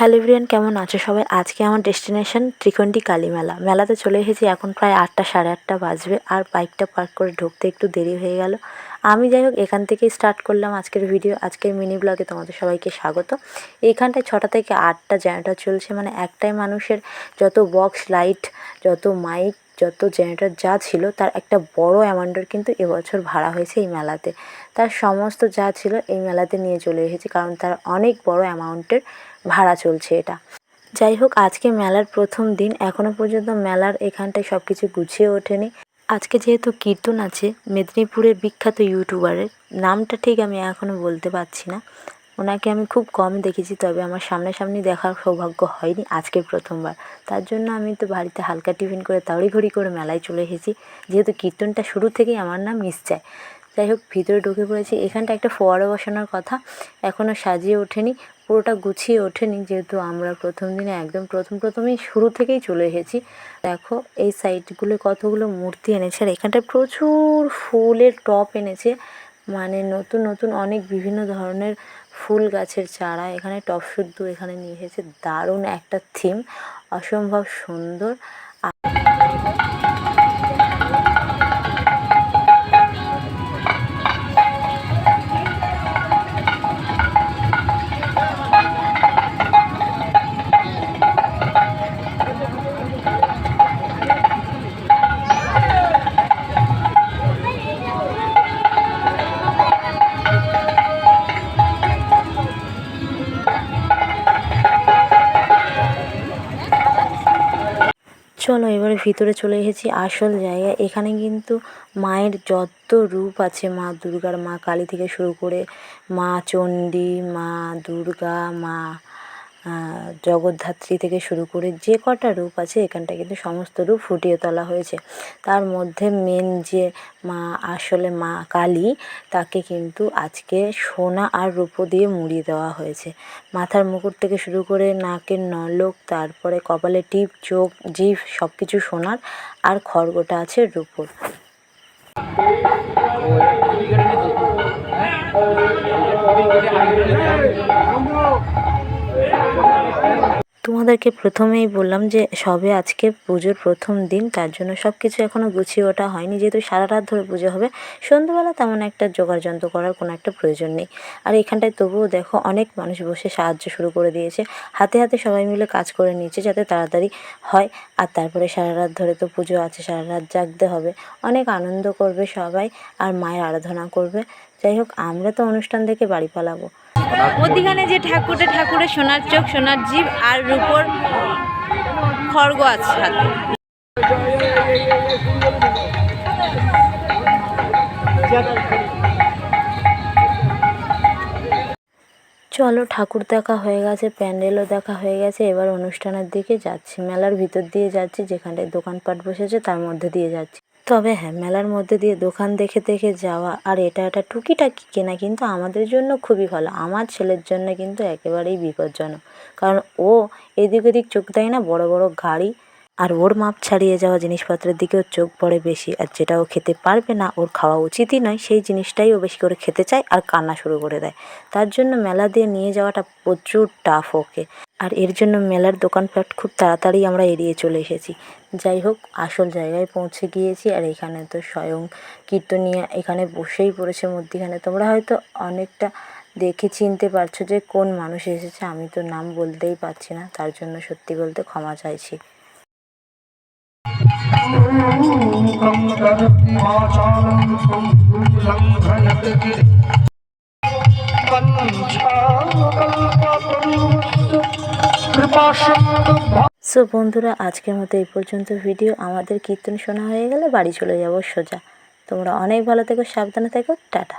Hello everyone কেমন আছো সবাই? আজকে আমার ডেস্টিনেশন ত্রিকন্ডি কালীমেলা। মেলাতে চলে এসেছি, এখন প্রায় আটটা, সাড়ে আটটা বাজবে, আর বাইকটা পার্ক করে ঢুকতে একটু দেরি হয়ে গেল। আমি যাই হোক, এখান থেকেই স্টার্ট করলাম আজকের ভিডিও আজকের মিনি ব্লগে তোমাদের সবাইকে স্বাগত। এইখানটায় ছটা থেকে আটটা জায়গাটা চলছে মানে একটাই মানুষের যত বক্স লাইট যত মাইক যত জেনারেটর যা ছিল, তার একটা বড় অ্যামাউন্টের কিন্তু এবছর ভাড়া হয়েছে এই মেলাতে। তার সমস্ত যা ছিল এই মেলাতে নিয়ে চলে এসেছি, কারণ তার অনেক বড় অ্যামাউন্টের ভাড়া চলছে এটা। যাই হোক, আজকে মেলার প্রথম দিন এখনও পর্যন্ত মেলার এখানটায় সব কিছু গুছিয়ে ওঠেনি। আজকে যেহেতু কীর্তন আছে, মেদিনীপুরের বিখ্যাত ইউটিউবারের নামটা ঠিক আমি এখনও বলতে পারছি না। ওনাকে আমি খুব কম দেখেছি, তবে আমার সামনাসামনি দেখার সৌভাগ্য হয়নি আজকে প্রথমবার। তার জন্য আমি তো বাড়িতে হালকা টিফিন করে তাড়িঘড়ি করে মেলায় চলে এসেছি, যেহেতু কীর্তনটা শুরু থেকেই আমার নাম মিস যায় যাই হোক, ভিতরে ঢুকে পড়েছি। এখানটা একটা ফোয়ারা বসানোর কথা এখনও সাজিয়ে ওঠেনি, পুরোটা গুছিয়ে ওঠেনি, যেহেতু আমরা প্রথম দিনে একদম প্রথম প্রথমেই শুরু থেকেই চলে এসেছি। দেখো, এই সাইডগুলো কতগুলো মূর্তি এনেছে, আর এখানটায় প্রচুর ফুলের টপ এনেছে। মানে নতুন নতুন অনেক বিভিন্ন ধরনের ফুল গাছের চারা এখানে টপ শুদ্ধ এখানে নিয়ে এসেছে। দারুণ একটা থিম অসম্ভব সুন্দর। চলো এবারে ভিতরে চলে এসেছি আসল জায়গায়। এখানে কিন্তু মায়ের যত রূপ আছে, মা দুর্গার মা কালী থেকে শুরু করে মা চণ্ডী, মা দুর্গা, মা জগদ্ধাত্রী থেকে শুরু করে যে কটা রূপ আছে, এখানটায় কিন্তু সমস্ত রূপ ফুটিয়ে তোলা হয়েছে। তার মধ্যে মেন যে মা, আসলে মা কালী, তাকে কিন্তু আজকে সোনা আর রূপো দিয়ে মুড়িয়ে দেওয়া হয়েছে। মাথার মুকুট থেকে শুরু করে নাকের নলক, তারপরে কপালে টিপ, চোখ, জিভ সব কিছু সোনার, আর খড়গোটা আছে রূপোর। তোমাদেরকে প্রথমেই বললাম যে সবে আজকে পুজোর প্রথম দিন, তার জন্য সব কিছু এখনও গুছিয়ে ওঠা হয়নি, যেহেতু সারা রাত ধরে পুজো হবে। সন্ধ্যেবেলা তেমন একটা জোগাড় যন্ত্র করার কোনো একটা প্রয়োজন নেই। আর এখানটায় তবুও দেখো অনেক মানুষ বসে সাহায্য শুরু করে দিয়েছে। হাতে হাতে সবাই মিলে কাজ করে নিয়েছে যাতে তাড়াতাড়ি হয়। আর তারপরে সারা রাত ধরে তো পুজো আছে সারা রাত জাগতে হবে। অনেক আনন্দ করবে সবাই আর মায়ের আরাধনা করবে। যাই হোক, আমরা তো অনুষ্ঠান দেখে বাড়ি পালাবো। মধ্যিখানে যে ঠাকুরটা ঠাকুরের সোনার চোখ সোনার জীব আর রূপোর খড়গ আছে হাতে চলো ঠাকুর দেখা হয়ে গেছে প্যান্ডেলও দেখা হয়ে গেছে এবার অনুষ্ঠানের দিকে যাচ্ছি। মেলার ভিতর দিয়ে যাচ্ছি যেখানটায় দোকানপাট বসেছে তার মধ্যে দিয়ে যাচ্ছি। তবে হ্যাঁ মেলার মধ্যে দিয়ে দোকান দেখে দেখে যাওয়া আর এটা এটা টুকিটাকি কেনা কিন্তু আমাদের জন্য খুবই ভালো। আমার ছেলের জন্য কিন্তু একেবারেই বিপজ্জনক। কারণ ও এদিক ওদিক চোখ দেয় না, বড় বড় গাড়ি আর ওর মাপ ছাড়িয়ে যাওয়া জিনিসপত্রের দিকে ওর চোখ পড়ে বেশি। আর যেটা ও খেতে পারবে না, ওর খাওয়া উচিতই নয়, সেই জিনিসটাই ও বেশি করে খেতে চায় আর কান্না শুরু করে দেয়। তার জন্য মেলা দিয়ে নিয়ে যাওয়াটা প্রচুর টাফ ওকে। আর এর জন্য মেলার দোকানপাট খুব তাড়াতাড়ি আমরা এড়িয়ে চলে এসেছি। যাই হোক, আসল জায়গায় পৌঁছে গিয়েছি আর এখানে তো স্বয়ং কীর্তনিয়া এখানে বসেই পড়েছে মধ্যিখানে। তোমরা হয়তো অনেকটা দেখে চিনতে পারছ যে কোন মানুষ এসেছে, আমি তো নাম বলতেই পারছি না। তার জন্য সত্যি বলতে ক্ষমা চাইছি। मूकं करोति वाचालं संलङ्घयति कृपाशं সো বন্ধুরা আজকের মতো এই পর্যন্ত ভিডিও আমাদের কীর্তন শোনা হয়ে গেলে বাড়ি চলে যাব সোজা তোমরা অনেক ভালো থেকো সাবধানে থেকো টাটা